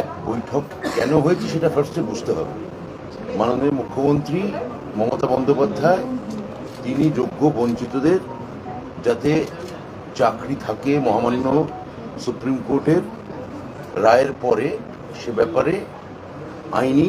এক বৈঠক কেন হয়েছে সেটা ফার্স্টে বুঝতে হবে। মাননীয় মুখ্যমন্ত্রী মমতা বন্দ্যোপাধ্যায়, তিনি যোগ্য বঞ্চিতদের যাতে চাকরি থাকে মহামান্য সুপ্রিম কোর্টের রায়ের পরে সে ব্যাপারে আইনি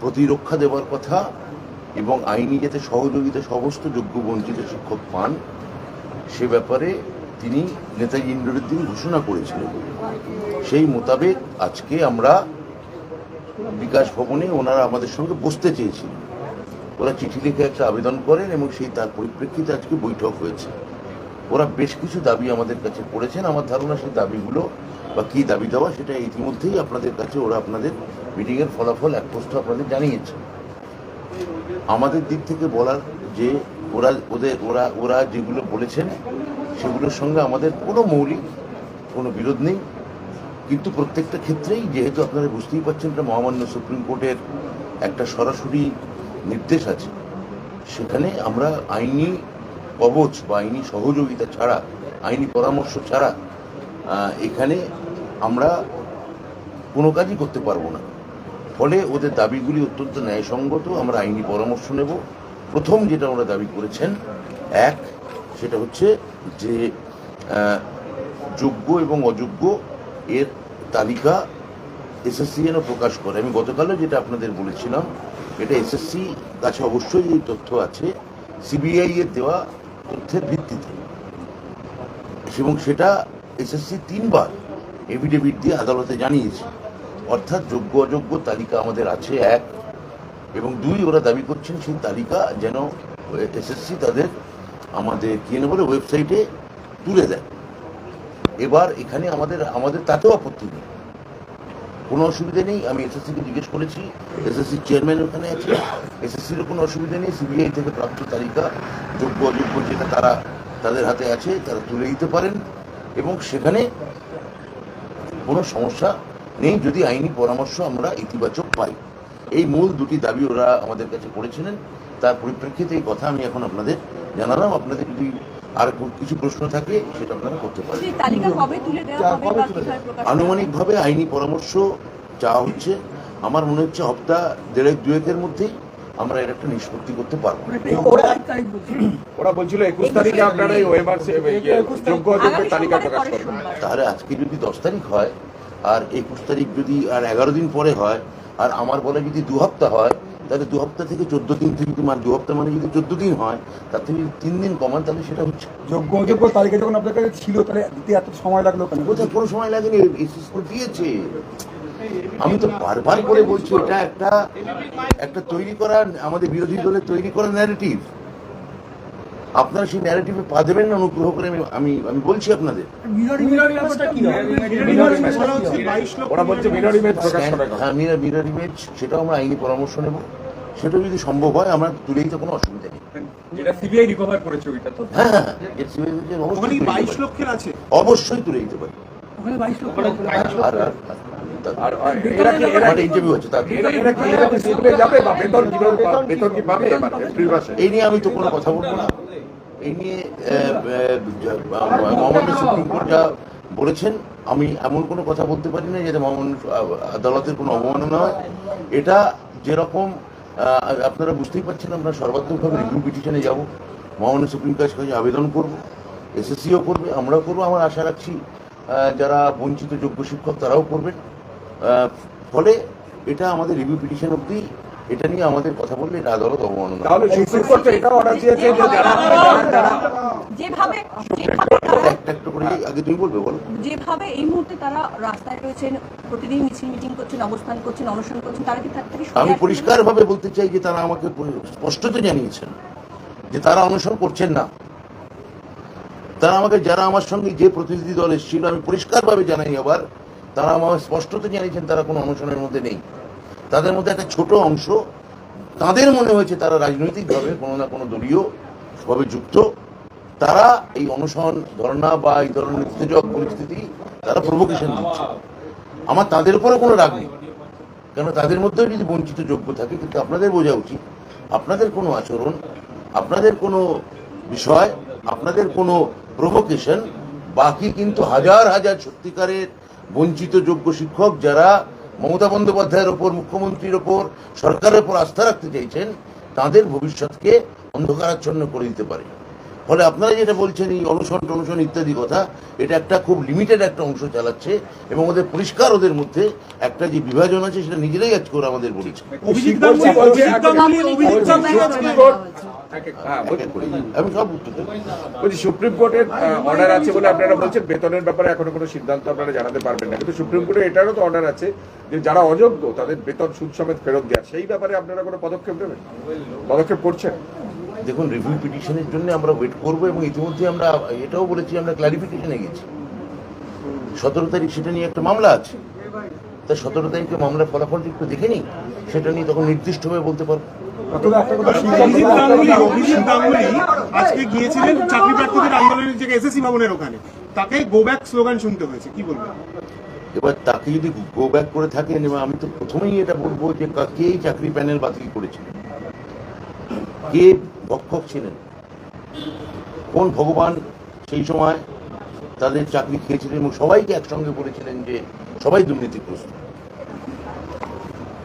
প্রতিরক্ষা দেওয়ার কথা এবং আইনি যাতে সহযোগিতা সমস্ত যোগ্য বঞ্চিত শিক্ষক পান সে ব্যাপারে তিনি নেতাজি ইন্দ্রুদ্দিন ঘোষণা করেছিলেন। সেই মোতাবেক আজকে আমরা বিকাশ ভবনে ওনারা আমাদের সঙ্গে বসতে চেয়েছিলেন। ওরা চিঠি লিখে একটা আবেদন করেন এবং সেই তার পরিপ্রেক্ষিতে আজকে বৈঠক হয়েছে। ওরা বেশ কিছু দাবি আমাদের কাছে করেছেন। আমার ধারণা সেই দাবিগুলো বা কি দাবি দেওয়া সেটা ইতিমধ্যেই আপনাদের কাছে ওরা আপনাদের মিটিংয়ের ফলাফল এক পোস্ট আপনাদের জানিয়েছে। আমাদের দিক থেকে বলার যে ওরা ওদের ওরা ওরা যেগুলো বলেছেন সেগুলোর সঙ্গে আমাদের কোনো মৌলিক কোনো বিরোধ নেই। কিন্তু প্রত্যেকটা ক্ষেত্রেই যেহেতু আপনারা বুঝতেই পারছেন এটা মহামান্য সুপ্রিম কোর্টের একটা সরাসরি নির্দেশ আছে, সেখানে আমরা আইনি কবচ বা আইনি সহযোগিতা ছাড়া, আইনি পরামর্শ ছাড়া এখানে আমরা কোনো কাজই করতে পারব না। ফলে ওদের দাবিগুলি অত্যন্ত ন্যায়সঙ্গত, আমরা আইনি পরামর্শ নেব। প্রথম যেটা ওরা দাবি করেছেন, এক সেটা হচ্ছে যে যোগ্য এবং অযোগ্য এর তালিকা এসএসসি যেন প্রকাশ করে। আমি গতকালও যেটা আপনাদের বলেছিলাম, এটা এসএসসি কাছে অবশ্যই এই তথ্য আছে, সিবিআই এর দেওয়া তথ্যের ভিত্তিতে। এবং সেটা এসএসসি তিনবার এভিডেভিট দিয়ে আদালতে জানিয়েছে। অর্থাৎ যোগ্য, অযোগ্য তালিকা আমাদের আছে এক, এবং দুই ওরা দাবি করছেন সেই তালিকা যেন এসএসসি তাদের আমাদের কি না বলে ওয়েবসাইটে তুলে দেয়। এবার এখানে আমাদের আমাদের তাতেও আপত্তি নেই। কোনো অসুবিধা নেই, আমি এসএসসিকে জিজ্ঞেস করেছি এসএসসি চেয়ারম্যান ওখানে আছে। এসএসসির কোনো অসুবিধা নেই সিবিআই থেকে প্রাপ্ত তালিকা, যোগ্য অযোগ্য যেটা তারা তাদের হাতে আছে, তারা তুলে দিতে পারেন। এবং সেখানে কোনো সমস্যা নেই, যদি আইনি পরামর্শ আমরা ইতিবাচক পাই। এই মূল দুটি দাবি ওরা আমাদের কাছে করেছিলেন। তার পরিপ্রেক্ষিতে এই কথা আমি এখন আপনাদের জানালাম। আপনাদের যদি আর কিছু প্রশ্ন থাকে সেটা আপনারা করতে পারেন? আনুমানিকভাবে আইনি পরামর্শ চাওয়া হচ্ছে। আমার মনে হচ্ছে হপ্তাহ দেড়েক দুয়েকের মধ্যেই আমরা এর একটা নিষ্পত্তি করতে পারব। ওরা বলছিল। একুশ তারিখে আপনারা এই ওয়েবার যোগ্য অযোগ্যের তালিকা প্রকাশ করবেন। তাহলে আজকে যদি দশ তারিখ হয় আর একুশ তারিখ যদি আর এগারো দিন পরে হয় আর আমার বলে যদি দু হপ্তাহ হয় তাহলে দু হপ্তাহ থেকে চোদ্দ দিন থেকে যদি মানে দু হপ্তাহ মানে যদি চোদ্দ দিন হয় তার থেকে তিন দিন কমান তাহলে সেটা হচ্ছে যোগ্য অযোগ্য তালিকা যখন আপনার কাছে ছিল তাহলে দিতে এত সময় লাগল কেন? কোথায় কোনো সময় লাগেনি বিশেষ করে দিয়েছে। আমি তো বারবার করে বলছি এটা একটা একটা তৈরি করা আমাদের বিরোধী দলের তৈরি করা ন্যারেটিভ আপনারা সেই ন্যারেটিভে পা দেবেন না অনুগ্রহ করে আমি আমি আমি বলছি আপনাদের। মিরর ইমেজ হ্যাঁ সেটাও আমরা আইনি পরামর্শ নেব। সেটাও যদি সম্ভব হয় আমরা তুলে দিতে কোনো অসুবিধা নেই। যেটা সিবিআই রিকভার করেছে ওইটা তো। হ্যাঁ হ্যাঁ, অবশ্যই তুলে দিতে পারি। এই নিয়ে আমি তো কোনো কথা বলব না। এই নিয়ে সুপ্রিম কোর্ট যা বলেছেন। আমি এমন কোনো কথা বলতে পারি না, যেটা মহামান্য আদালতের কোনো অবমাননা হয় এটা যেরকম আপনারা বুঝতেই পারছেন, আমরা সর্বাত্মকভাবে রিভিউ পিটিশনে যাব। মহামান্য সুপ্রিম কোর্টের কাছে আবেদন করব এসএসসিও করবে। আমরাও করব, আমার আশা রাখছি যারা বঞ্চিত যোগ্য শিক্ষক, তারাও করবেন। ফলে এটা আমাদের রিভিউ পিটিশন অবধি এটা নিয়ে আমাদের কথা বললে এটা আদালত অবমাননা তাহলে সুপ্রিম কোর্ট এটা অর্ডার দিয়েছে যে যারা যারা- যারা যেভাবে আগে তুমি বলবে বলো। এই মুহূর্তে তারা রাস্তায় রয়েছেন প্রতিদিন মিছিল মিটিং করছেন অবস্থান করছেন অনশন করছেন তারা কি তার থেকে আমি? পরিষ্কারভাবে বলতে চাই যে তারা আমাকে স্পষ্টত জানিয়েছেন যে তারা অনুসরণ করছেন না। তারা আমাকে যারা আমার সঙ্গে যে প্রতিনিধি দল এসেছিল আমি পরিষ্কারভাবে জানাই আবার তারা আমাকে স্পষ্টত জানিয়েছেন তারা কোনো অনুসরণের মধ্যে নেই। তাদের মধ্যে একটা ছোট অংশ, তাদের মনে হয়েছে তারা রাজনৈতিকভাবে কোনো না কোনো দলীয় ভাবে যুক্ত। তারা এই অনশন ধর্ণা বা এই ধরনের উত্তেজক পরিস্থিতি তারা প্রভোকেশন দিচ্ছে। আমার তাদের উপরে কোনো রাগ নেই। কেন তাদের মধ্যেও যদি বঞ্চিত যোগ্য থাকে, কিন্তু আপনাদের বোঝা উচিত। আপনাদের কোনো আচরণ, আপনাদের কোনো বিষয়, আপনাদের কোনো প্রভোকেশন বাকি কিন্তু হাজার হাজার সত্যিকারের বঞ্চিত যোগ্য শিক্ষক যারা মমতা বন্দ্যোপাধ্যায়ের ওপর মুখ্যমন্ত্রীর ওপর সরকারের ওপর আস্থা রাখতে চাইছেন তাদের ভবিষ্যৎকে অন্ধকারাচ্ছন্ন করে দিতে পারে। ফলে আপনারা যেটা বলছেন এই অনশন টনশন ইত্যাদি কথা এটা একটা খুব লিমিটেড একটা অংশ চালাচ্ছে এবং ওদের পরিষ্কার ওদের মধ্যে একটা যে বিভাজন আছে সেটা নিজেরাই আজ করে আমাদের বলেছে। কোর্ট হ্যাঁ আমি সব উত্তর দেবো। বলছি সুপ্রিম কোর্টের অর্ডার আছে বলে আপনারা বলছেন বেতনের ব্যাপারে এখনও কোনো সিদ্ধান্ত আপনারা জানাতে পারবেন না। কিন্তু সুপ্রিম কোর্টের এটারও তো অর্ডার আছে। যে যারা অযোগ্য তাদের বেতন সুদ সমেত ফেরত দেওয়া সেই ব্যাপারে আপনারা কোনো পদক্ষেপ নেবেন? পদক্ষেপ করছেন? দেখুন রিভিউ পিটিশনের জন্য আমরা ওয়েট করব এবং ইতিমধ্যে আমরা এটাও বলেছি আমরা ক্লারিফিকেশনে গেছি। সতেরো তারিখ সেটা নিয়ে একটা মামলা আছে। তা সতেরো তারিখে মামলার ফলাফলটা একটু দেখে নিই? সেটা নিয়ে তখন নির্দিষ্টভাবে বলতে পারব। আজকে গিয়েছিলেন চাকরি প্রার্থীদের আন্দোলনের জায়গায় এসএসসি ভবনের ওখানে। তাকে গো ব্যাক স্লোগান শুনতে হয়েছে। কি বলবেন? এবার তাকে যদি গো ব্যাক করে থাকেন, এবার আমি তো প্রথমেই এটা বলব যে কা- চাকরি প্যানেল বাতিল করেছিলেন কে ভক্ষক ছিলেন? কোন ভগবান সেই সময় তাদের চাকরি খেয়েছিলেন এবং সবাইকে একসঙ্গে বলেছিলেন যে সবাই দুর্নীতিগ্রস্ত।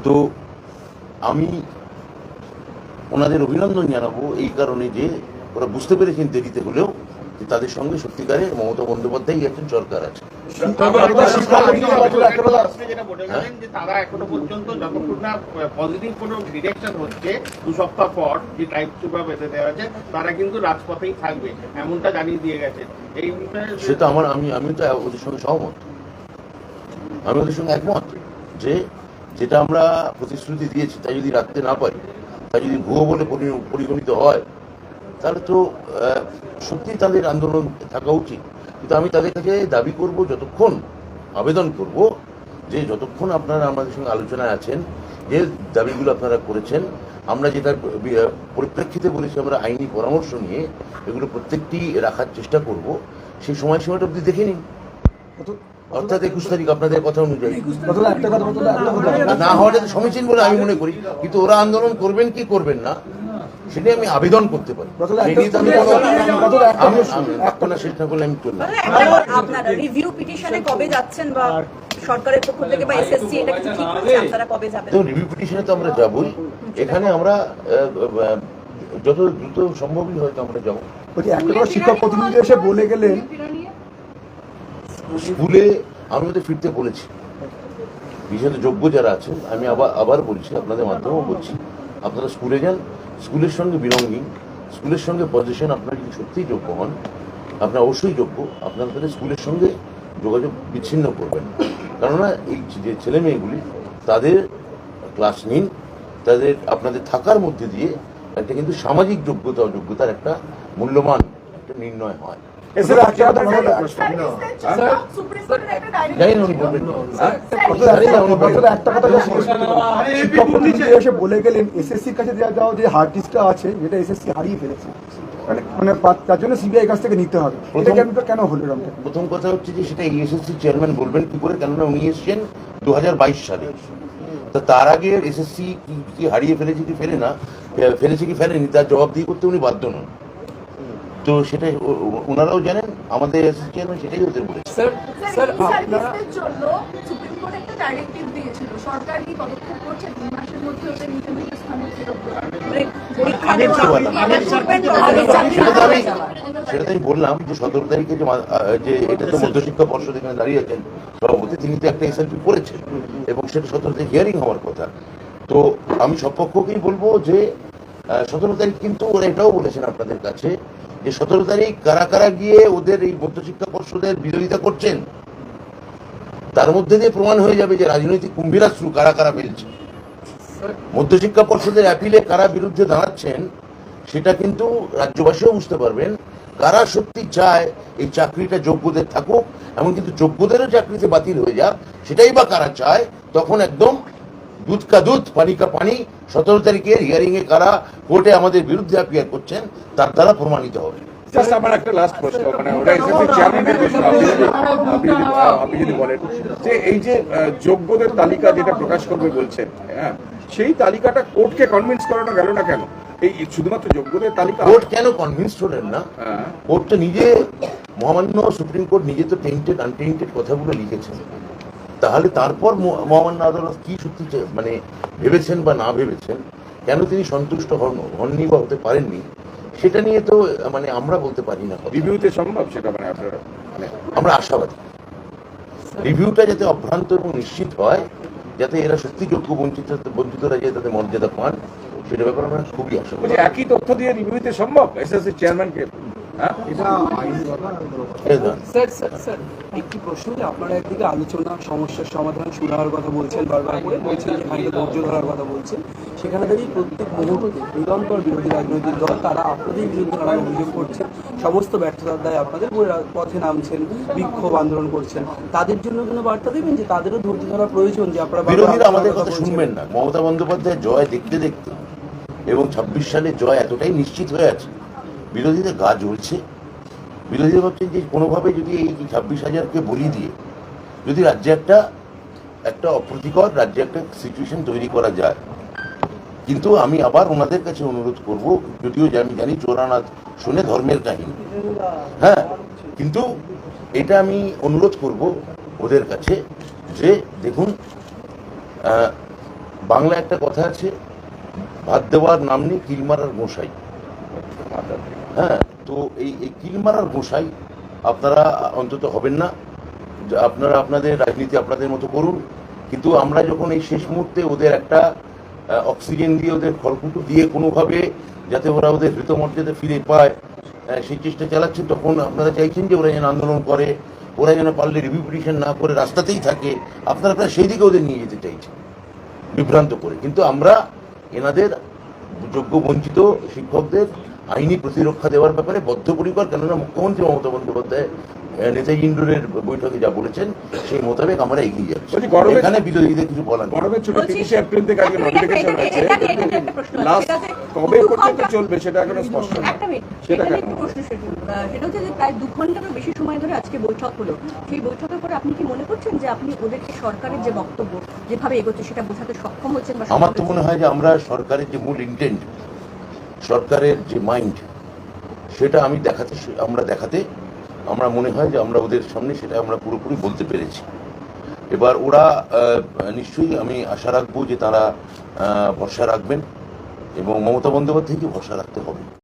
তো আমি ওনাদের অভিনন্দন জানাব এই কারণে যে ওরা বুঝতে পেরেছেন দেরিতে হলেও যে তাদের সঙ্গে সত্যিকারে মমতা বন্দ্যোপাধ্যায় একজন সরকার আছে আপনি যেটা বলে গেলেন যে তারা এখনও পর্যন্ত যতক্ষণ না পজিটিভ কোনো ডিরেকশন হচ্ছে দু সপ্তাহ পর যে বেঁধে দেওয়া আছে তারা কিন্তু রাজপথেই থাকবে এমনটা জানিয়ে দিয়ে গেছে এই বিষয়ে সে আমার আমি আমি তো ওদের সঙ্গে সহমত আমি ওদের সঙ্গে একমত যে যেটা আমরা প্রতিশ্রুতি দিয়েছি তা যদি রাখতে না পারি তা যদি ভুয়ো বলে পরিগণিত হয় তাহলে তো সত্যি তাদের আন্দোলন থাকা উচিত কিন্তু আমি তাদের কাছে দাবি করব, যতক্ষণ আবেদন করব, যে যতক্ষণ আপনারা আমাদের সঙ্গে আলোচনায় আছেন, যে দাবিগুলো আপনারা করেছেন, আমরা যেটার বি- পরিপ্রেক্ষিতে বলেছি, আমরা আইনি পরামর্শ নিয়ে এগুলো প্রত্যেকটি রাখার চেষ্টা করব সেই সময়সীমাটা অব্দি দেখে নিন। অর্থাৎ একুশ তারিখ আপনাদের কথা অনুযায়ী। না হওয়াটা তো সমীচীন বলে আমি মনে করি, কিন্তু ওরা আন্দোলন করবেন কি করবেন না সেটা আমি আবেদন করতে পারি। আমি করলে আপনারা রিভিউ পিটিশনে কবে যাচ্ছেন বা সরকারের পক্ষ থেকে বা এসএসসি এটা কিছু ঠিক করছে? আপনারা কবে যাবেন? তো রিভিউ পিটিশনে তো আমরা যাবই। এখানে আমরা যত দ্রুত সম্ভবই হয়তো আমরা যাব। শিক্ষক প্রতিনিধি এসে বলে গেলেন। স্কুলে আমি ওদের ফিরতে বলেছি। বিশেষত যোগ্য যারা আছেন আমি আবার আবার বলছি আপনাদের মাধ্যমেও বলছি। আপনারা স্কুলে যান স্কুলের সঙ্গে বিলঙ্গিং স্কুলের সঙ্গে পজিশন আপনার যদি সত্যিই যোগ্য হন, আপনার অবশ্যই যোগ্য, আপনার তাহলে স্কুলের সঙ্গে যোগাযোগ বিচ্ছিন্ন করবেন কেননা এই যে ছেলে মেয়েগুলি, তাদের ক্লাস নিন, তাদের আপনাদের থাকার মধ্যে দিয়ে একটা কিন্তু সামাজিক যোগ্যতা যোগ্যতার একটা মূল্যমান একটা নির্ণয় হয়। এসে বলে গেলেন এসএসসির কাছে দেওয়া যে হার্ড ডিস্কটা আছে যেটা এসএসসি হারিয়ে ফেলেছে মানে তার জন্য সিবিআই কাছ থেকে নিতে হবে এটা কেন কেন হলো প্রথম কথা হচ্ছে যে সেটা এসএসসি চেয়ারম্যান বলবেন কি করে কেননা উনি এসছেন দু সালে তো তার আগে এসএসসি কি হারিয়ে ফেলেছে কি ফেলে না ফেলেছে কি ফেলেনি তার জবাব দিয়ে করতে উনি বাধ্য নন তো সেটাই ওনারাও জানেন আমাদের এসএসসি চেয়ারম্যান সেটাই ওদের বলেছে। স্যার সার্ভিসের জন্য সুপ্রিম কোর্ট একটা ডাইরেক্টিভ দিয়েছিল। সরকারি পদক্ষেপ করছে? দুই মাসের মধ্যে ওদের নিজ নিজ স্থানে ফেরত দেওয়া। পরীক্ষা আগের দেওয়া, চাকরি- আগের করবেন, আগের চাকরি সেটা আমি বললাম যে সতেরো তারিখে যে যে এটা তো মধ্যশিক্ষা পর্ষদ এখানে দাঁড়িয়ে আছেন সভাপতি তিনি তো একটা এসএলপি করেছেন। এবং সেটা সতেরো তারিখ হিয়ারিং হওয়ার কথা। তো আমি সব পক্ষকেই বলব যে সতেরো তারিখ কিন্তু ওরা এটাও বলেছেন আপনাদের কাছে যে সতেরো তারিখ কারা কারা গিয়ে ওদের এই মধ্যশিক্ষা পর্ষদের বিরোধিতা করছেন, তার মধ্যে দিয়ে প্রমাণ হয়ে যাবে যে রাজনৈতিক কুম্ভীরাশ্রু কারা কারা ফেলছে মধ্যশিক্ষা পর্ষদের অ্যাপিলে কারা বিরুদ্ধে দাঁড়াচ্ছেন, সেটা কিন্তু রাজ্যবাসীও বুঝতে পারবেন। কারা সত্যি চায় এই চাকরিটা যোগ্যদের থাকুক এমন কিন্তু যোগ্যদেরও চাকরিতে বাতিল হয়ে যাক, সেটাই বা কারা চায়, তখন একদম দুধ কা দুধ পানি কা পানি। সতেরো তারিখে হিয়ারিং এ কারা কোর্টে আমাদের বিরুদ্ধে অ্যাপিয়ার করছেন তার দ্বারা প্রমাণিত হবে। জাস্ট আমার একটা লাস্ট প্রশ্ন মানে ওটা চেয়ারম্যানের প্রশ্ন। আপনি যদি আপনি যদি বলেন যে এই যে যোগ্যদের তালিকা যেটা প্রকাশ করবে বলছেন হ্যাঁ সেই তালিকাটা কোর্টকে কনভিন্স করানো গেল না কেন? এই শুধুমাত্র যোগ্যদের তালিকা কোর্ট কেন কনভিন্স হলেন না? হ্যাঁ। কোর্ট তো নিজে মহামান্য সুপ্রিম কোর্ট নিজে তো টেন্টেড আনটেন্টেড কথাগুলো লিখেছেন। তাহলে তারপর মহামান্য আদালত কি সত্যি মানে ভেবেছেন বা না ভেবেছেন? কেন তিনি সন্তুষ্ট হন হননি বা হতে পারেননি? সেটা নিয়ে তো মানে আমরা বলতে পারি না। রিভিউতে সম্ভব সেটা মানে আপনারা মানে আমরা আশাবাদী। রিভিউটা যাতে অভ্রান্ত এবং নিশ্চিত হয় যাতে এরা সত্যি যোগ্য বঞ্চিত বঞ্চিতরা যাতে তাদের মর্যাদা পান সেটা ব্যাপারে আমরা খুবই আশা একই তথ্য দিয়ে রিভিউতে সম্ভব? এসএসসি চেয়ারম্যানকে হ্যাঁ স্যার স্যার স্যার একটি প্রশ্ন যে আপনারা একদিকে আলোচনা সমস্যার সমাধান সুরাহার কথা বলছেন বারবার করে বলছেন ধৈর্য ধরার কথা বলছেন। সেখানে দাঁড়িয়ে প্রত্যেক মুহূর্তে নিরন্তর বিরোধী রাজনৈতিক দল তারা আপনাদের বিরুদ্ধে নানান অভিযোগ সমস্ত ব্যর্থতার দায় আপনাদের পথে নামছেন বিক্ষোভ আন্দোলন করছেন। তাদের জন্য কোনো বার্তা দেবেন যে তাদেরও ধৈর্য ধরা প্রয়োজন যে আপনারা বিরোধীরা আমাদের কথা। শুনবেন না। মমতা বন্দ্যোপাধ্যায় জয় দেখতে দেখতে এবং ছাব্বিশ সালে জয় এতটাই নিশ্চিত হয়ে আছে বিরোধীদের গা জ্বলছে। বিরোধীরা ভাবছেন যে কোনোভাবে যদি এই ছাব্বিশ হাজারকে বলি দিয়ে যদি রাজ্যে একটা একটা অপ্রীতিকর রাজ্যে একটা সিচুয়েশন তৈরি করা যায়। কিন্তু আমি আবার ওনাদের কাছে অনুরোধ করব, যদিও আমি জানি চোরানাথ শুনে ধর্মের কাহিনী। হ্যাঁ কিন্তু এটা আমি অনুরোধ করব ওদের কাছে যে দেখুন বাংলা একটা কথা আছে, ভাত দেওয়ার নাম নেই, কিল মারার গোসাই। হ্যাঁ তো এই এই কিল মারার গোসাই আপনারা অন্তত হবেন না। আপনারা আপনাদের রাজনীতি আপনাদের মতো করুন। কিন্তু আমরা যখন এই শেষ মুহূর্তে ওদের একটা অক্সিজেন দিয়ে ওদের খড়কুটো দিয়ে কোনোভাবে যাতে ওরা ওদের হৃতমর্যাদা ফিরে পায় সেই চেষ্টা চালাচ্ছেন তখন আপনারা চাইছেন যে ওরা যেন আন্দোলন করে, ওরা যেন পারলে রিভিউ পিটিশন না করে রাস্তাতেই থাকে। আপনারা প্রায় সেই দিকে ওদের নিয়ে যেতে চাইছেন, বিভ্রান্ত করে। কিন্তু আমরা এনাদের যোগ্য, বঞ্চিত শিক্ষকদের আইনি প্রতিরক্ষা দেওয়ার ব্যাপারে বদ্ধপরিকর কেননা মুখ্যমন্ত্রী মমতা বন্দ্যোপাধ্যায় নেতাজি ইন্ডোরের বৈঠকে যা বলেছেন সেই মোতাবেক আমরা এগিয়ে যাচ্ছি। গরমে- এখানে বিরোধীদের কিছু বলার। গরমের ছুটি তিরিশে এপ্রিল থেকে আজকে নোটিফিকেশন আছে। লাস্ট কবে পর্যন্ত চলবে সেটা এখনও স্পষ্ট না সেটা কেন? সেটা হচ্ছে যে প্রায় দু ঘন্টারও বেশি সময় ধরে আজকে বৈঠক হলো। সেই বৈঠকের পরে আপনি কি মনে করছেন যে আপনি ওদেরকে সরকারের যে বক্তব্য যেভাবে এগোচ্ছে সেটা বোঝাতে সক্ষম হচ্ছেন আমার তো মনে হয় যে আমরা সরকারের যে মূল ইন্টেন্ট সরকারের যে মাইন্ড সেটা আমি দেখাতে আমরা দেখাতে আমরা মনে হয় যে আমরা ওদের সামনে সেটা আমরা পুরোপুরি বলতে পেরেছি। এবার ওরা নিশ্চয়ই আমি আশা রাখব যে তারা ভরসা রাখবেন এবং মমতা বন্দ্যোপাধ্যায়কে ভরসা রাখতে হবে।